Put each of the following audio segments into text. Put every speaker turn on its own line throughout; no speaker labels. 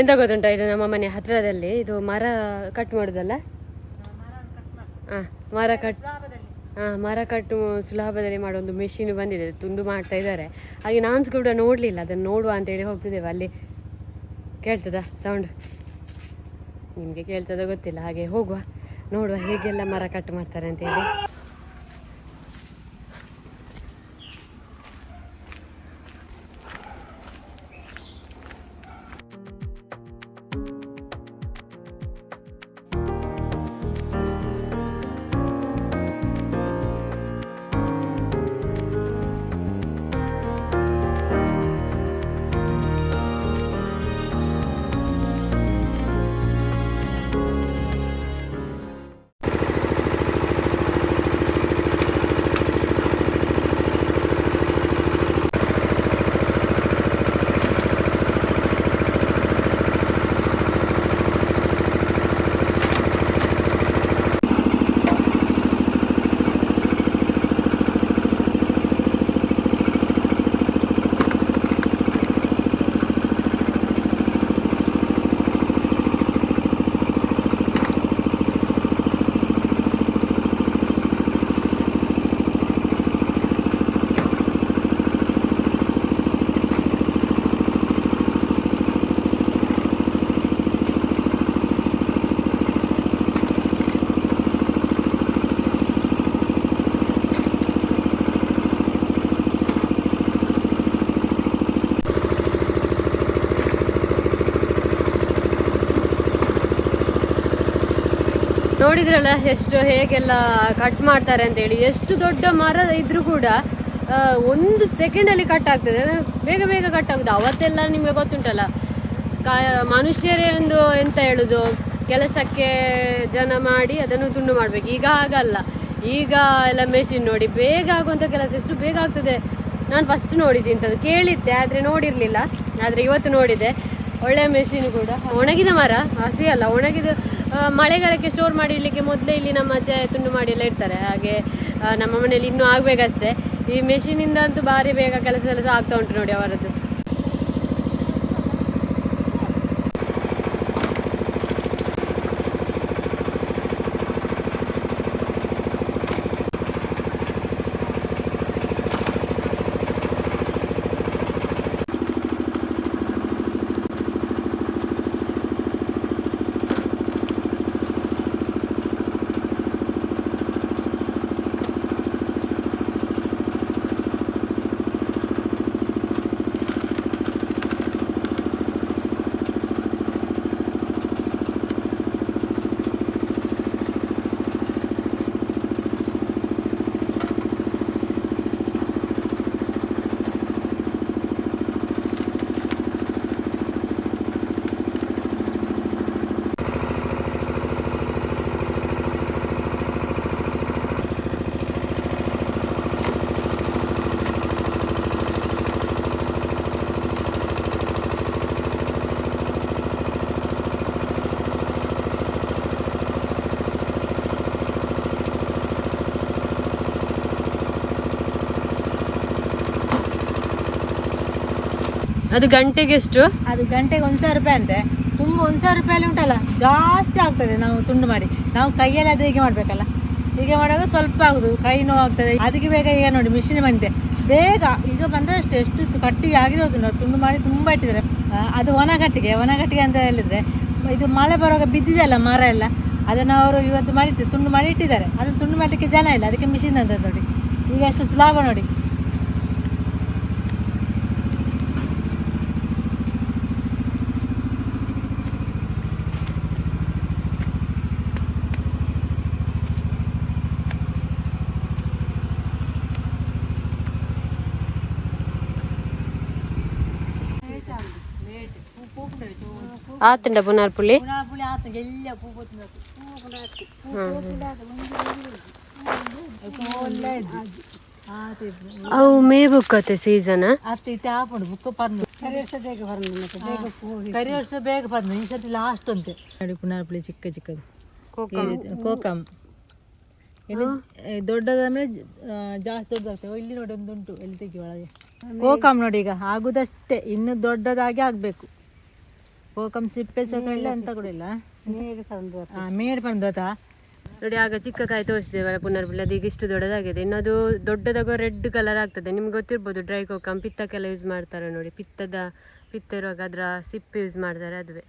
ಎಂತ ಗೊತ್ತುಂಟ ಇದು ನಮ್ಮ ಮನೆ ಹತ್ರದಲ್ಲಿ? ಇದು ಮರ ಕಟ್ ಮಾಡೋದಲ್ಲ? ಮರ ಕಟ್ ಹಾ ಮರ ಕಟ್ಟು ಸುಲಭದಲ್ಲಿ ಮಾಡೋ ಒಂದು ಮೆಷಿನ್ ಬಂದಿದೆ, ತುಂಡು ಮಾಡ್ತಾ ಇದ್ದಾರೆ. ಹಾಗೆ ನಾನು ಕೂಡ ನೋಡಲಿಲ್ಲ, ಅದನ್ನು ನೋಡುವ ಅಂತೇಳಿ ಹೋಗ್ತಿದ್ದೇವೆ ಅಲ್ಲಿ. ಕೇಳ್ತದ ಸೌಂಡ್ ನಿಮಗೆ ಕೇಳ್ತದ ಗೊತ್ತಿಲ್ಲ, ಹಾಗೆ ಹೋಗುವ. ನೋಡುವ ಹೇಗೆಲ್ಲ ಮರ ಕಟ್ ಮಾಡ್ತಾರೆ ಅಂತೇಳಿ ನೋಡಿದ್ರಲ್ಲ ಎಷ್ಟು ಹೇಗೆಲ್ಲ ಕಟ್ ಮಾಡ್ತಾರೆ ಅಂತೇಳಿ, ಎಷ್ಟು ದೊಡ್ಡ ಮರ ಇದ್ರೂ ಕೂಡ ಒಂದು ಸೆಕೆಂಡಲ್ಲಿ ಕಟ್ ಆಗ್ತದೆ. ಬೇಗ ಬೇಗ ಕಟ್ ಆಗುದು. ಅವತ್ತೆಲ್ಲ ನಿಮಗೆ ಗೊತ್ತುಂಟಲ್ಲ, ಕಾ, ಮನುಷ್ಯರೇ ಒಂದು ಎಂತ ಹೇಳೋದು, ಕೆಲಸಕ್ಕೆ ಜನ ಮಾಡಿ ಅದನ್ನು ತುಂಡು ಮಾಡಬೇಕು. ಈಗ ಹಾಗಲ್ಲ. ಈಗ ಎಲ್ಲ ಮೆಷಿನ್ ನೋಡಿ ಬೇಗ ಆಗುವಂಥ ಕೆಲಸ ಎಷ್ಟು ಬೇಗ ಆಗ್ತದೆ. ನಾನು ಫಸ್ಟ್ ನೋಡಿದ್ದೆ ಇಂಥದ್ದು ಕೇಳಿದ್ದೆ, ಆದರೆ ನೋಡಿರಲಿಲ್ಲ. ಆದರೆ ಇವತ್ತು ನೋಡಿದೆ. ಒಳ್ಳೆ ಮೆಷಿನ್ ಕೂಡ. ಒಣಗಿದ ಮರ, ಹಸಿ ಅಲ್ಲ, ಒಣಗಿದ ಮಳೆಗಾಲಕ್ಕೆ ಸ್ಟೋರ್ ಮಾಡಿ ಇಡ್ಲಿಕ್ಕೆ ಮೊದಲೇ ಇಲ್ಲಿ ನಮ್ಮ ಅಜ್ಜ ತುಂಡು ಮಾಡಿ ಎಲ್ಲ ಇರ್ತಾರೆ ಹಾಗೆ ನಮ್ಮ ಮನೇಲಿ ಇನ್ನೂ ಆಗಬೇಕಷ್ಟೇ. ಈ ಮೆಷಿನಿಂದ ಅಂತೂ ಭಾರಿ ಬೇಗ ಕೆಲಸ ಎಲ್ಲ ಆಗ್ತಾ ಉಂಟು ನೋಡಿ ಅವರದ್ದು. ಅದು ಗಂಟೆಗೆ ಎಷ್ಟು?
ಅದು ಗಂಟೆಗೆ ಒಂದು ಸಾವಿರ ರೂಪಾಯಿ ಅಂತೆ. ತುಂಬ ಒಂದು ಸಾವಿರ ರೂಪಾಯಲ್ಲಿ ಉಂಟಲ್ಲ, ಜಾಸ್ತಿ ಆಗ್ತದೆ ನಾವು ತುಂಡು ಮಾಡಿ. ನಾವು ಕೈಯಲ್ಲಿ ಅದು ಹೀಗೆ ಮಾಡಬೇಕಲ್ಲ. ಹೀಗೆ ಮಾಡುವಾಗ ಸ್ವಲ್ಪ ಆಗುದು, ಕೈ ನೋವು ಆಗ್ತದೆ ಅದಕ್ಕೆ ಬೇಗ ಈಗ ನೋಡಿ ಮಿಷಿನ್ ಬಂದಿದೆ. ಬೇಗ, ಈಗ ಬಂದಷ್ಟು ಎಷ್ಟು ಕಟ್ಟಿಗೆ ಆಗಿದೆ ಅದು ನಾವು ತುಂಡು ಮಾಡಿ ತುಂಬ ಇಟ್ಟಿದ್ದಾರೆ. ಅದು ಒಣಗಟ್ಟಿಗೆ ಒಣಗಟ್ಟಿಗೆ ಅಂತ ಹೇಳಿದ್ರೆ, ಇದು ಮಳೆ ಬರುವಾಗ ಬಿದ್ದಿದೆಯಲ್ಲ ಮರ ಎಲ್ಲ, ಅದನ್ನು ಅವರು ಇವತ್ತು ಮಾಡಿ ತುಂಡು ಮಾಡಿ ಇಟ್ಟಿದ್ದಾರೆ. ಅದನ್ನು ತುಂಡು ಮಾಡಲಿಕ್ಕೆ ಜನ ಇಲ್ಲ, ಅದಕ್ಕೆ ಮಿಷಿನ್ ಅಂತ ನೋಡಿ. ಈಗ ಅಷ್ಟು ಸುಲಭ ನೋಡಿ. ಆತ ಇದ್ದು.
ಅವು ಮೇ ಬುಕ್ಕತ್ತೆ ಸೀಸನ್
ಅತ್ತೆ ಇತ್ತೆ ಆಪುಂಡು ಬುಕ್ಕ ಪರ್ನು ಕರಿ ವರ್ಷ ಬೇಗ ಬರ್ನು ಕರಿ ವರ್ಷ ಬೇಗ ಬರ್ನು ಈ ಸತಿ ಲಾಸ್ಟ್ ಅಂತೆ. ನೋಡಿ ಪುನರ್ಪುಳಿ ಚಿಕ್ಕ ಚಿಕ್ಕದು. ಕೋಕಮ್ ಇಲ್ಲಿ ದೊಡ್ಡದಾದ್ರೆ ಜಾಸ್ತಿ ದೊಡ್ಡದಾಗ್ತದೆ ಇಲ್ಲಿ ನೋಡಿ ಒಂದುಂಟು. ಎಲ್ಲಿ ತೆಗಿ ಒಳಗೆ. ಕೋಕಮ್ ನೋಡಿ ಈಗ. ಆಗುದಷ್ಟೇ. ಇನ್ನು ದೊಡ್ಡದಾಗಿ ಆಗ್ಬೇಕು. ಕೋಕಂ ಸಿಪ್ಪೆ ಸಹ ಇಲ್ಲ. ಮೇಡ್ ಬಂದತಾ
ನೋಡಿ ಆಗ ಚಿಕ್ಕ ಕಾಯಿ ತೋರಿಸಿದ್ದೇವಲ್ಲ ಪುನರ್ಪುಳಿ ಅದೀಗ ಇಷ್ಟು ದೊಡ್ಡದಾಗಿದೆ. ಇನ್ನು ಅದು ದೊಡ್ಡದಾಗ ರೆಡ್ ಕಲರ್ ಆಗ್ತದೆ. ನಿಮ್ಗೆ ಗೊತ್ತಿರ್ಬೋದು ಡ್ರೈ ಕೋಕಮ್ ಪಿತ್ತಕ್ಕೆಲ್ಲ ಯೂಸ್ ಮಾಡ್ತಾರೆ ನೋಡಿ. ಪಿತ್ತದ ಪಿತ್ತ ಇರುವಾಗ ಅದರ ಸಿಪ್ಪೆ ಯೂಸ್ ಮಾಡ್ತಾರೆ ಅದುವೆ.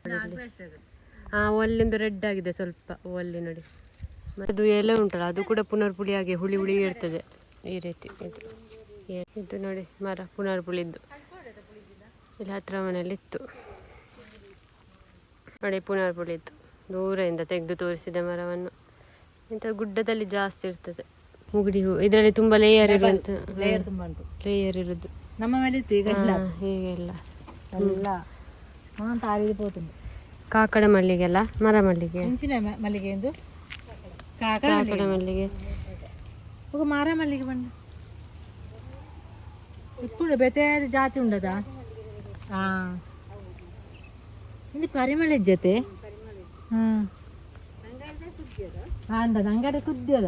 ಹಾ ಒಲ್ಲಿಂದು ರೆಡ್ ಆಗಿದೆ ಸ್ವಲ್ಪ ಒಲ್ಲಿ ನೋಡಿ. ಅದು ಎಲೆ ಉಂಟಲ್ಲ ಅದು ಕೂಡ ಪುನರ್ಪುಳಿ ಆಗಿ ಹುಳಿ ಹುಳಿ ಇರ್ತದೆ. ಈ ರೀತಿ ಇದು. ಇದು ನೋಡಿ ಮರ ಪುನರ್ಪುಳಿದ್ದು. ಇಲ್ಲಿ ಹತ್ರ ಮನೆಯಲ್ಲಿ ಇತ್ತು ನೋಡಿ ಪುನರ್ಪುಳಿದ್ದು ದೂರದಿಂದ ತೆಗೆದು ತೋರಿಸಿದ ಮರವನ್ನು ಇಂಥ ಗುಡ್ಡದಲ್ಲಿ ಜಾಸ್ತಿ ಇರ್ತದೆ ಮುಗುಡಿ ಹೂ ಇದರಲ್ಲಿ ತುಂಬಾ ಲೇಯರ್ ಇರುವಂತ
ಲೇಯರ್ ತುಂಬ ಉಂಟು
ಲೇಯರ್ ಇರುದು
ನಮ್ಮ ಮೇಲೆ ಇತ್ತು ಈಗ ಇಲ್ಲ
ಹಾ, ಹೀಗೆಲ್ಲ
ಎಲ್ಲ ಅಂತ ಆರಿದು పోతుంది
ಕಾಕಡ ಮಲ್ಲಿಗೆಲ್ಲ ಮರ ಮಲ್ಲಿಗೆ
ಹೆಂಚಿನ ಮ- ಮಲ್ಲಿಗೆ ಎಂದು ಕಾಕಡ
ಕಾಕಡ ಮಲ್ಲಿಗೆ
ఒక మారా మల్లికి పండు ఇప్పుడు బెతేది జాతి ఉండదా ಇದು ಪರಿಮಳ ಜೊತೆ. ಹಾಂ, ಅಂದ, ಅಂಗಡಿ ಕುದ್ಯೋದ.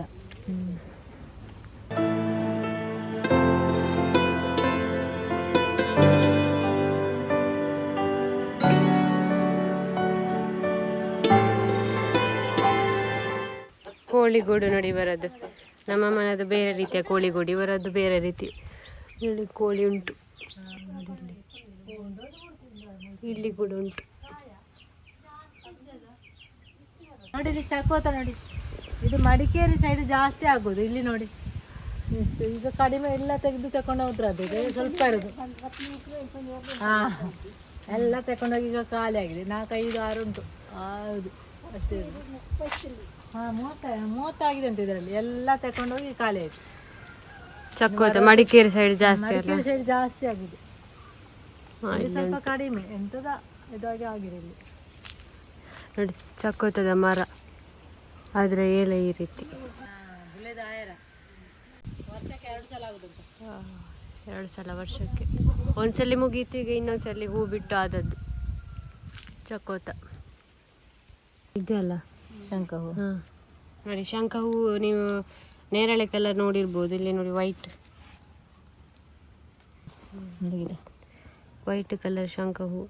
ಕೋಳಿಗೂಡು ನೋಡಿ ಬರೋದು. ನಮ್ಮ ಮನೆಯದು ಬೇರೆ ರೀತಿಯ ಕೋಳಿಗೂಡು ಇವರದ್ದು ಬೇರೆ ರೀತಿ. ಇಲ್ಲಿ ಕೋಳಿ ಉಂಟು. ಇಲ್ಲಿ ಕೂಡ ಉಂಟು.
ನೋಡಿ ಇಲ್ಲಿ ಚಕೋತ ನೋಡಿ. ಇದು ಮಡಿಕೇರಿ ಸೈಡ್ ಜಾಸ್ತಿ ಆಗೋದು ಇಲ್ಲಿ ನೋಡಿ. ಎಷ್ಟು ಈಗ ಕಡಿಮೆ ಎಲ್ಲ ತೆಗೆದು ತಕೊಂಡು ಹೋದ್ರ ಅದು ಸ್ವಲ್ಪ ಇರೋದು. ಹಾ ಎಲ್ಲ ತಕೊಂಡೋಗಿ ಈಗ ಖಾಲಿ ಆಗಿದೆ. ನಾಲ್ಕೈದು ಆರು ಉಂಟು. ಹೌದು ಅಷ್ಟೇ ಹಾಂ ಮೂವತ್ತ ಮೂವತ್ತಾಗಿದೆ ಅಂತ ಇದರಲ್ಲಿ. ಎಲ್ಲ ತಗೊಂಡೋಗಿ ಖಾಲಿ ಆಯ್ತು.
ಚಕ್ಕೋತ ಮಡಿಕೇರಿ ಸೈಡ್ ಜಾಸ್ತಿ
ಮಡಿಕೇರಿ ಸೈಡ್ ಜಾಸ್ತಿ ಆಗಿದೆ. ಸ್ವಲ್ಪ ಕಡಿಮೆ. ಎಂತದ ಇದಾಗಿ ಆಗಿದೆ ಇಲ್ಲಿ
ನೋಡಿ ಚಕ್ಕೋತದ ಮರ. ಆದರೆ ಏಳೆ ಈ ರೀತಿ.
ವರ್ಷಕ್ಕೆ ಎರಡು ಸಲ
ವರ್ಷಕ್ಕೆ. ಒಂದ್ಸಲಿ ಮುಗೀತು ಈಗ ಇನ್ನೊಂದ್ಸಲಿ ಹೂ ಬಿಟ್ಟು ಆದದ್ದು. ಚಕ್ಕೋತ. ಇದೆಯಲ್ಲ
ಶಂಕ ಹೂ.
ಹಾ. ನೋಡಿ ಶಂಖ ಹೂ ನೀವು ನೇರಳೆ ಕಲರ್ ನೋಡಿರ್ಬೋದು. ಇಲ್ಲಿ ನೋಡಿ ವೈಟ್ ವೈಟ್ ಕಲರ್ ಶಂಖ ಹೂ.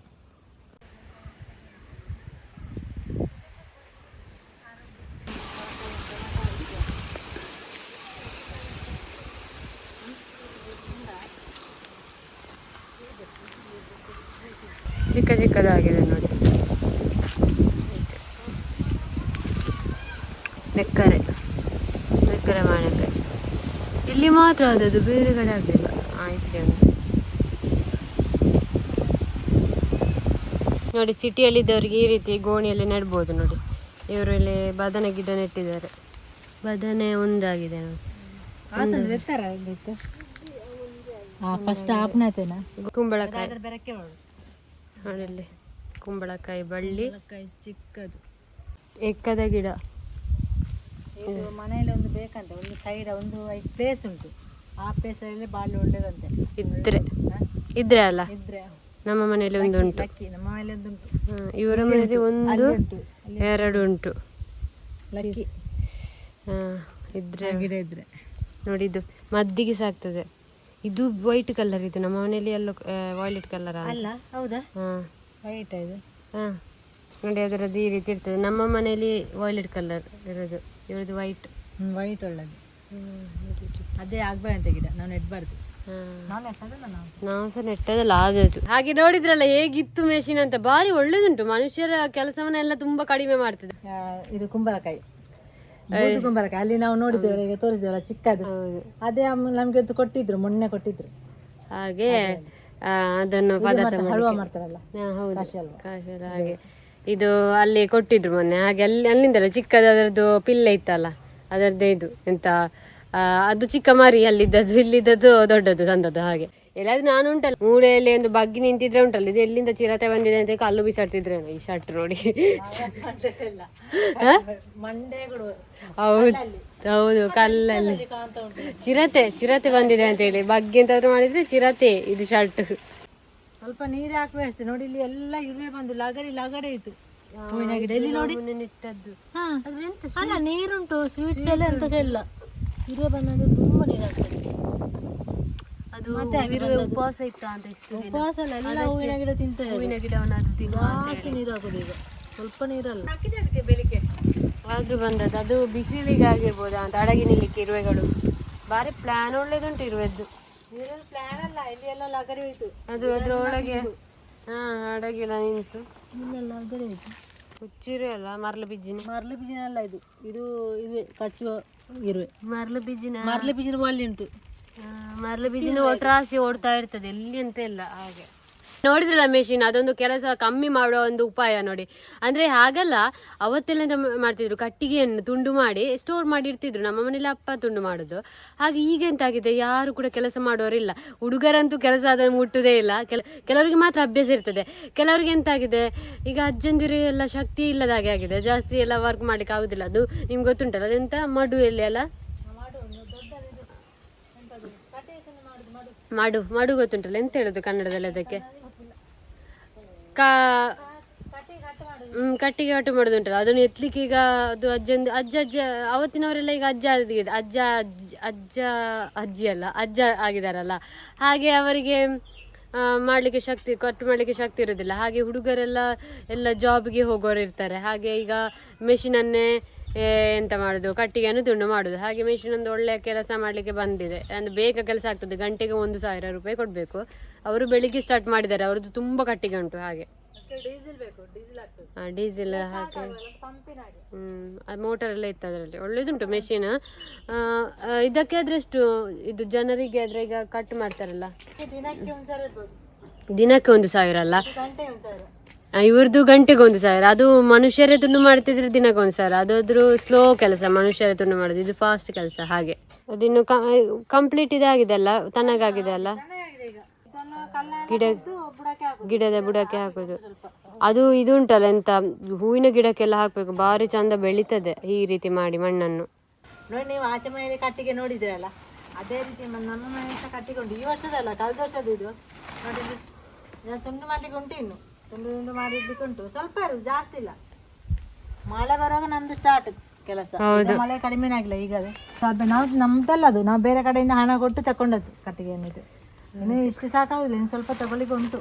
ಚಿಕ್ಕ ಚಿಕ್ಕದಾಗಿದೆ ನೋಡಿ. ನೆಕ್ಕರೆ ನೆಕ್ಕರೆ ಮಾವಿನಕಾಯಿ. ಇಲ್ಲಿ ಮಾತ್ರ ಆದದ್ದು ಬೇರೆ ಕಡೆ ಆಗಲಿಲ್ಲ. ಆಯ್ತು ನೋಡಿ ನೋಡಿ ಸಿಟಿಯಲ್ಲಿದ್ದವರಿಗೆ ಈ ರೀತಿ ಗೋಣಿಯಲ್ಲಿ ನೆಡ್ಬೋದು ನೋಡಿ. ಇವರು ಇಲ್ಲಿ ಬದನೆ ಗಿಡ ನೆಟ್ಟಿದ್ದಾರೆ. ಬದನೆ ಒಂದಾಗಿದೆ ನೋಡಿ. ಕುಂಬಳಕಾಯಿ. ಇಲ್ಲಿ ಕುಂಬಳಕಾಯಿ ಬಳ್ಳಿ.
ಕೈ ಚಿಕ್ಕದು.
ಎಕ್ಕದ ಗಿಡ.
ಇದು ಮನೆಯಲ್ಲಿ ಒಂದು ಬೇಕಂತ ಒಂದು ಸೈಡ್ ಒಂದು ಪ್ಲೇಸ್ ಉಂಟು. ಆ ಪ್ಲೇಸ್ ಅಲ್ಲಿ ಬಾಳಿ ಒಳ್ಳೇದಂತೆ.
ಇದ್ರೆ. ಇದ್ರೆ ಅಲ್ಲ?
ಇದ್ರೆ
ನಮ್ಮ ಮನೆಯಲ್ಲಿ ಒಂದು ಉಂಟು.
ನಮ್ಮ ಮನೆಯಲ್ಲಿ ಒಂದು ಉಂಟು.
ಇವರ ಮನೆಯಲ್ಲಿ ಒಂದು ಎರಡು ಉಂಟು.
ಲಕ್ಕಿ.
ಹಾ, ಇದ್ರೆ.
ಗಿಡ ಇದ್ರೆ.
ನೋಡಿದ್ದು. ಇದು ಮದ್ದಿಗೆ ಸಾಕ್ತದೆ. ಇದು ವೈಟ್ ಕಲರ್ ಇದು ನಮ್ಮ ಮನೆಯಲ್ಲಿ ಎಲ್ಲೋ ವಾಯ್ಲೆಟ್ ಕಲರ್
ಅಲ್ಲ. ಹೌದಾ?
ಹಾ.
ವೈಟ್ ಇದು?
ಹಾಂ. ನೋಡಿ ಅದರದ್ದು ಈ ರೀತಿ ಇರ್ತದೆ. ನಮ್ಮ ಮನೆಯಲ್ಲಿ ವಾಯ್ಲೆಟ್ ಕಲರ್ ಇರೋದು ಇವ್ರದ್ದು ವೈಟ್
ವೈಟ್ ಒಳ್ಳೇದು. ಅದೇ ಆಗ್ಬಾರ್ದು ಗಿಡ ನಾವು ನೆಡ್ಬಾರ್ದು. ನಾವು
ಸಹ ನೆಟ್ಟದಲ್ಲ ಆದದ್ದು. ಹಾಗೆ ನೋಡಿದ್ರಲ್ಲ ಹೇಗಿತ್ತು ಮೆಷಿನ್ ಅಂತ ಬಾರಿ ಒಳ್ಳೇದುಂಟು. ಮನುಷ್ಯರ ಕೆಲಸವನ್ನೆಲ್ಲ ತುಂಬಾ ಕಡಿಮೆ ಮಾಡ್ತದೆ.
ಇದು ಕುಂಬಳಕಾಯಿ. ಕುಂಬಳಕಾಯಿ ಅಲ್ಲಿ ನಾವು ನೋಡಿದ್ದೇವೆ ಈಗ ತೋರಿಸಿದೆವಲ್ಲ ಚಿಕ್ಕದು. ಅದೇ ಅಮ್ಮ ನಮ್ಗೆ ಅದು ಕೊಟ್ಟಿದ್ರು ಮೊನ್ನೆ ಕೊಟ್ಟಿದ್ರು.
ಹಾಗೆ ಅದನ್ನು ಪದಾರ್ಥ
ಮಾಡ್ತಾರಲ್ಲ
ಹೌದು. ಹಾಗೆ. ಇದು ಅಲ್ಲಿ ಕೊಟ್ಟಿದ್ರು ಮೊನ್ನೆ ಹಾಗೆ ಅಲ್ಲಿ ಅಲ್ಲಿಂದಲ್ಲ ಚಿಕ್ಕದು ಅದರದ್ದು ಪಿಲ್ಲೆ ಇತ್ತಲ್ಲ ಅದರದ್ದೇ ಇದು ಎಂತ ಅದು ಚಿಕ್ಕ ಮರಿ ಅಲ್ಲಿದ್ದದ್ದು ಇಲ್ಲಿದ್ದದ್ದು ದೊಡ್ಡದು ತಂದದ್ದು ಹಾಗೆ. ಎಲ್ಲಾದ್ರೂ ನಾನು ಉಂಟಲ್ಲ ಮೂಳೆಯಲ್ಲಿ ಒಂದು ಬಗ್ಗಿ ನಿಂತಿದ್ರೆ ಉಂಟಲ್ಲ ಇದು ಎಲ್ಲಿಂದ ಚಿರತೆ ಬಂದಿದೆ ಅಂತ ಕಲ್ಲು ಬಿಸಾಡ್ತಿದ್ರೆ ಈ ಶರ್ಟ್ ನೋಡಿ. ಹೌದು ಹೌದು ಕಲ್ಲಲ್ಲಿ. ಚಿರತೆ ಚಿರತೆ ಬಂದಿದೆ ಅಂತ ಹೇಳಿ ಬಗ್ಗಿ ಎಂತಾದ್ರು ಮಾಡಿದ್ರೆ ಚಿರತೆ ಇದು ಶರ್ಟ್
ಸ್ವಲ್ಪ ನೀರು ಹಾಕುವ ಅಷ್ಟೇ ನೋಡಿ ಇಲ್ಲಿ ಎಲ್ಲ ಇರುವೆ ಬಂದು ಲಗಡಿ ಲಗಡೆ ಇತ್ತು. ಹೂವಿನ ಗಿಡ. ಇಲ್ಲಿ ನೋಡಿ. ನಿಟ್ಟದ್ದು. ಅಲ್ಲ ನೀರುಂಟು ಸ್ವೀಟ್ಸ್ ಎಲ್ಲ ಎಂತ ಇಲ್ಲ. ಇರುವೆ ಬಂದಾಗ ತುಂಬಾ ನೀರು
ಅದು ಇರುವೆ ಉಪವಾಸ ಇತ್ತ ಅಂತ ಇಷ್ಟು ದಿನ.
ಉಪವಾಸ ಅಲ್ಲ ಎಲ್ಲ ಹೂವಿನ ಗಿಡ ತಿಂತದೆ
ಹೂವಿನ ಗಿಡವನ್ನು ಅದು ತಿನ್ನುವ ಅಂತ
ಜಾಸ್ತಿ ನೀರು ಹಾಕೋದು ಈಗ. ಸ್ವಲ್ಪ ನೀರಲ್ಲ.
ಆದ್ರೂ ಬಂದದ್ದು. ಅದು ಬಿಸಿಲಿಗೆ ಆಗಿರ್ಬೋದಾ ಅಂತ ಅಡಗಿ ನಿಲ್ಲಿಕ್ಕೆ ಇರುವೆಗಳು. ಬಾರಿ ಪ್ಲಾನ್ ಒಳ್ಳೇದುಂಟು ಇರುವೆದ್ದು.
ಪ್ಲಾನ್ ಅಲ್ಲ ಇಲ್ಲಿ ಎಲ್ಲ ಲಗರಿ ಹೋಯ್ತು.
ಅದು ಅದ್ರೊಳಗೆ ಹಾ ಅಡಗಿಲ್ಲ ನಿಂತು.
ಇಲ್ಲೆಲ್ಲ ಲಗರಿ ಹೋಯ್ತು.
ಹುಚ್ಚಿರುವೆ ಅಲ್ಲ ಮರ್ಲು ಬಿಜ್ಜಿನ?
ಬೀಜಿನ ಅಲ್ಲ ಇದು. ಇದು ಇವೆ ಕಚ್ಚುವ ಇರುವೆ.
ಮರ್ಲು ಬೀಜಿನ
ಮರ್ಲಿ ಬೀಜಿನ ಒಳ್ಳೆ ಉಂಟು.
ಆ, ಬಿಸಿನ ಒಟ್ರಾಸಿ ಓಡ್ತಾ ಇರ್ತದೆ ಎಲ್ಲಿ ಅಂತ ಇಲ್ಲ ಹಾಗೆ. ನೋಡಿದ್ರಲ್ಲ ಮೆಷಿನ್ ಅದೊಂದು ಕೆಲಸ ಕಮ್ಮಿ ಮಾಡುವ ಒಂದು ಉಪಾಯ ನೋಡಿ. ಅಂದ್ರೆ ಹಾಗಲ್ಲ ಅವತ್ತೆಲ್ಲ ಮಾಡ್ತಿದ್ರು ಕಟ್ಟಿಗೆಯನ್ನು ತುಂಡು ಮಾಡಿ ಸ್ಟೋರ್ ಮಾಡಿ ಇಡ್ತಿದ್ರು ನಮ್ಮ ಮನೇಲಿ ಅಪ್ಪ ತುಂಡು ಮಾಡೋದು. ಹಾಗೆ ಈಗ ಎಂತಾಗಿದೆ ಯಾರು ಕೂಡ ಕೆಲಸ ಮಾಡೋರಿಲ್ಲ ಹುಡುಗರಂತೂ ಕೆಲಸ ಅದನ್ನು ಮುಟ್ಟುದೇ ಇಲ್ಲ. ಕೆಲ ಕೆಲವರಿಗೆ ಮಾತ್ರ ಅಭ್ಯಾಸ ಇರ್ತದೆ. ಕೆಲವರಿಗೆ ಎಂತಾಗಿದೆ ಈಗ ಅಜ್ಜಂದಿರು ಎಲ್ಲ ಶಕ್ತಿ ಇಲ್ಲದ ಹಾಗೆ ಆಗಿದೆ. ಜಾಸ್ತಿ ಎಲ್ಲ ವರ್ಕ್ ಮಾಡ್ಲಿಕ್ಕೆ ಆಗುದಿಲ್ಲ. ಅದು ನಿಮ್ಗೆ ಗೊತ್ತುಂಟಲ್ಲ ಅದೆಂತ ಮಡು ಎಲ್ಲಿ ಅಲ್ಲ ಮಾಡು ಮಾಡು ಗೊತ್ತುಂಟಲ್ಲ? ಎಂತ ಹೇಳುದು ಕನ್ನಡದಲ್ಲಿ ಅದಕ್ಕೆ? ಕಾ ಕಟ್ಟಿಗೆ ಕಟ್ಟು ಮಾಡುದುಂಟಲ್ಲ. ಅದನ್ನು ಎತ್ತಲಿಕ್ಕೆ ಈಗ ಅದು ಅಜ್ಜಂದು ಅಜ್ಜ ಅಜ್ಜ, ಅವತ್ತಿನವರೆಲ್ಲ ಈಗ ಅಜ್ಜ ಅಜ್ಜ ಅಜ್ಜ ಅಜ್ಜ, ಅಜ್ಜಿ ಅಲ್ಲ, ಅಜ್ಜ ಆಗಿದಾರಲ್ಲ. ಹಾಗೆ ಅವರಿಗೆ ಮಾಡ್ಲಿಕ್ಕೆ ಶಕ್ತಿ, ಕಟ್ ಮಾಡಲಿಕ್ಕೆ ಶಕ್ತಿ ಇರೋದಿಲ್ಲ. ಹಾಗೆ ಹುಡುಗರೆಲ್ಲ ಎಲ್ಲ ಜಾಬ್ಗೆ ಹೋಗೋರು ಇರ್ತಾರೆ. ಹಾಗೆ ಈಗ ಮೆಷಿನನ್ನೇ ಎಂತ ಮಾಡೋದು? ಕಟ್ಟಿಗೆಯನ್ನು ತುಂಡು ಮಾಡೋದು. ಹಾಗೆ ಮೆಷಿನ್ ಒಂದು ಒಳ್ಳೆಯ ಕೆಲಸ ಮಾಡಲಿಕ್ಕೆ ಬಂದಿದೆ. ಅಂದರೆ ಬೇಗ ಕೆಲಸ ಆಗ್ತದೆ. ಗಂಟೆಗೆ ಒಂದು ಸಾವಿರ ರೂಪಾಯಿ ಕೊಡಬೇಕು. ಅವರು ಬೆಳಿಗ್ಗೆ ಸ್ಟಾರ್ಟ್ ಮಾಡಿದ್ದಾರೆ. ಅವ್ರದ್ದು ತುಂಬ ಕಟ್ಟಿಗೆ ಉಂಟು ಹಾಗೆ.
ಡೀಸೆಲ್ ಬೇಕು. ಡೀಸೆಲ್
ಡೀಸೆಲ್ ಹಾಕಿ. ಹ್ಮ್ ಮೋಟರ್ ಎಲ್ಲ ಇತ್ತು ಅದರಲ್ಲಿ. ಒಳ್ಳೇದುಂಟು ಮೆಷಿನ್ ಇದಕ್ಕೆ ಆದ್ರೆ ಎಷ್ಟು ಇದು ಜನರಿಗೆ ಆದ್ರೆ ಈಗ ಕಟ್ ಮಾಡ್ತಾರಲ್ಲ?
ದಿನಕ್ಕೆ ಒಂದು ಸಾವಿರ
ಅಲ್ಲ? ಇವ್ರದ್ದು ಗಂಟೆಗೆ ಒಂದು ಸಾವಿರ. ಅದು ಮನುಷ್ಯರೇ ತುಂಡು ಮಾಡ್ತಿದ್ರೆ ದಿನಕ್ಕೆ ಒಂದು ಸಾವಿರ. ಅದಾದ್ರೂ ಸ್ಲೋ ಕೆಲಸ ಮನುಷ್ಯರೇ ತುಂಡು ಮಾಡೋದು. ಇದು ಫಾಸ್ಟ್ ಕೆಲಸ ಹಾಗೆ. ಅದಿನ್ನು ಕಂಪ್ಲೀಟ್ ಇದಾಗಿದೆ ಅಲ್ಲ? ತನಗಾಗಿದೆ ಅಲ್ಲ ಗಿಡ ಗಿಡದ ಬುಡಕ್ಕೆ ಹಾಕೋದು. ಅದು ಇದು ಉಂಟಲ್ಲ ಎಂತ ಹೂವಿನ ಗಿಡಕ್ಕೆಲ್ಲ ಹಾಕ್ಬೇಕು. ಭಾರಿ ಚಂದ ಬೆಳೀತದೆ ಈ ರೀತಿ ಮಾಡಿ ಮಣ್ಣನ್ನು.
ನೋಡಿ ನೀವು ಆಚೆ ಮನೆಯಲ್ಲಿ ಕಟ್ಟಿಗೆ ನೋಡಿದ್ರಲ್ಲ ಅದೇ ರೀತಿ ನಮ್ಮ ಮನೆ ಸಹ ಕಟ್ಟಿಕೊಂಡು ಈ ವರ್ಷದಲ್ಲ ಕಳೆದ ವರ್ಷದ ಇದು. ನೋಡಿ ತುಂಡು ಮಾಡ್ಲಿಕ್ಕೆ ಉಂಟು ಇನ್ನು. ತುಂಡು ತುಂಡು ಮಾಡಿರ್ಲಿಕ್ಕೆ ಉಂಟು. ಸ್ವಲ್ಪ ಇರು ಜಾಸ್ತಿ ಇಲ್ಲ. ಮಳೆ ಬರುವಾಗ ನಮ್ದು ಸ್ಟಾರ್ಟ್ ಕೆಲಸ. ಮಳೆ ಕಡಿಮೆ ಆಗಿಲ್ಲ ಈಗ ಸ್ವಲ್ಪ ನಾವು ನಮ್ದಲ್ಲ ಅದು. ನಾವು ಬೇರೆ ಕಡೆಯಿಂದ ಹಣ ಕೊಟ್ಟು ತಕೊಂಡದ್ದು ಕಟ್ಟಿಗೆ ಏನಿದೆ ಇನ್ನು ಇಷ್ಟು ಸಾಕಾಗುದಿಲ್ಲ ಇನ್ನು ಸ್ವಲ್ಪ ತಗೊಳ್ಳಿಕ್ಕೆ ಉಂಟು.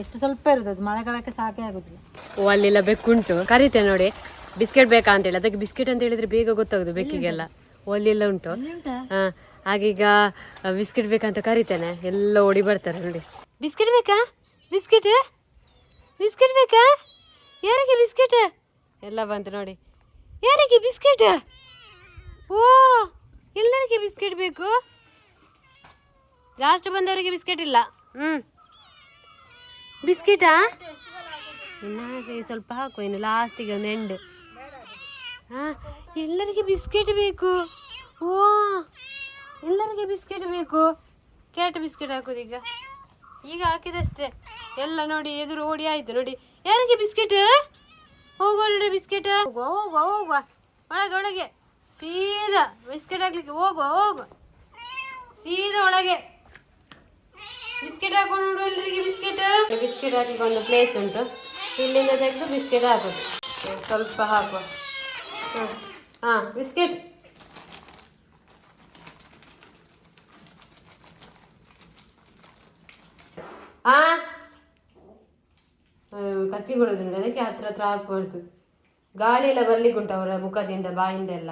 ಎಷ್ಟು ಸ್ವಲ್ಪ ಇರೋದು ಅದು ಮಳೆಗಾಲಕ್ಕೆ ಸಾಕೇ ಆಗುದಿಲ್ಲ.
ಓ ಅಲ್ಲೆಲ್ಲ ಬೆಕ್ಕುಂಟು. ಕರೀತೆ ನೋಡಿ. ಬಿಸ್ಕೆಟ್ ಬೇಕಾ ಅಂತೇಳಿ ಅದಕ್ಕೆ ಬಿಸ್ಕೆಟ್ ಅಂತ ಹೇಳಿದ್ರೆ ಬೇಗ ಗೊತ್ತಾಗುದು ಬೆಕ್ಕಿಗೆಲ್ಲ. ಓ ಅಲ್ಲೆಲ್ಲ ಉಂಟು. ಹಾ ಹಾಗೀಗ ಬಿಸ್ಕೆಟ್ ಬೇಕಂತ ಕರಿತೇನೆ. ಎಲ್ಲ ಓಡಿ ಬರ್ತಾರೆ ನೋಡಿ. ಬಿಸ್ಕೆಟ್ ಬೇಕಾ? ಬಿಸ್ಕೆಟ್? ಬಿಸ್ಕೆಟ್ ಬೇಕಾ? ಯಾರಿಗೆ ಬಿಸ್ಕೆಟ್? ಎಲ್ಲ ಬಂತು ನೋಡಿ. ಯಾರಿಗೆ ಬಿಸ್ಕೆಟ್? ಓ ಎಲ್ಲರಿಗೆ ಬಿಸ್ಕೆಟ್ ಬೇಕು? ಲಾಸ್ಟ್ ಬಂದವರಿಗೆ ಬಿಸ್ಕೆಟ್ ಇಲ್ಲ. ಹ್ಞೂ ಬಿಸ್ಕೆಟಾ? ಇನ್ನು ಹಾಗೆ ಸ್ವಲ್ಪ ಹಾಕು ಇನ್ನು ಲಾಸ್ಟಿಗೆ ಒಂದು ಎಂಡ್ ಹಾಂ, ಎಲ್ಲರಿಗೆ ಬಿಸ್ಕೆಟ್ ಬೇಕು. ಓ, ಎಲ್ಲರಿಗೆ ಬಿಸ್ಕೆಟ್ ಬೇಕು. ಕ್ಯಾಟ್ ಬಿಸ್ಕೆಟ್ ಹಾಕೋದು ಈಗ. ಈಗ ಹಾಕಿದಷ್ಟೇ. ಎಲ್ಲ ನೋಡಿ, ಎದುರು ಓಡಿ ಆಯ್ತು, ನೋಡಿ. ಯಾರಿಗೆ ಬಿಸ್ಕೆಟ್? ಹೋಗುವ ನೋಡಿ ಬಿಸ್ಕೆಟ್. ಹೋಗುವ ಹೋಗುವ ಹೋಗುವ. ಒಳಗೆ ಒಳಗೆ. ಸೀದಾ ಬಿಸ್ಕೆಟ್ ಹಾಕ್ಲಿಕ್ಕೆ ಹೋಗುವ ಹೋಗುವ. ಸೀದಾ ಒಳಗೆ. ಬಿಸ್ಕೆಟ್ ಹಾಕೊಂಡು ನೋಡು ಬಿಸ್ಕೆಟ್ ಹಾಕಲಿಕ್ಕೆ ಒಂದು ಪ್ಲೇಸ್ ಉಂಟು. ಇಲ್ಲಿಂದ ತೆಗೆದು ಬಿಸ್ಕೆಟ್ ಹಾಕೋದು. ಸ್ವಲ್ಪ ಹಾಕುವ. ಹಾಂ ಹಾ, ಬಿಸ್ಕೆಟ್. ಆ? ಕಚ್ಚಿಕೊಳ್ಳೋದುಂಟು ಅದಕ್ಕೆ ಹತ್ರ ಹತ್ರ ಹಾಕ್ಬಾರ್ದು ಗಾಳಿ ಎಲ್ಲ ಬರ್ಲಿಕ್ಕೆ ಉಂಟು ಅವರ ಮುಖದಿಂದ ಬಾಯಿಂದ ಎಲ್ಲ